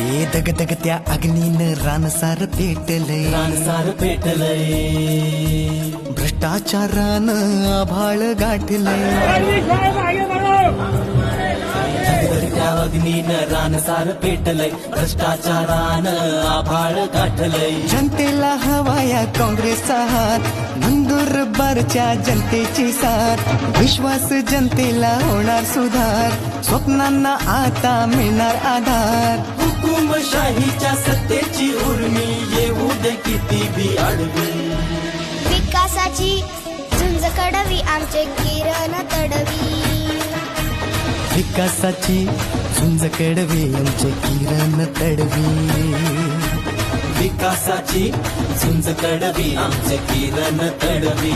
ए दग दग त्या अग्नीनं रानसार पेटलय रानसार पेटलय भ्रष्टाचारानं आभाळ गाठलय त्या अग्नीनं रानसार पेटलय भ्रष्टाचारानं आभाळ गाठलय जनतेला हवाया काँग्रेसचा हात नंदुरबारच्या जनतेची साथ विश्वास जनतेला होणार सुधार स्वप्नांना आता मिळणार आधार किती बी आडवी विकासाची झुंज कडवी आमचे किरण तडवी. विकासाची झुंज कडवी आमचे किरण तडवी. विकासाची झुंज कडवी आमचे किरण तडवी.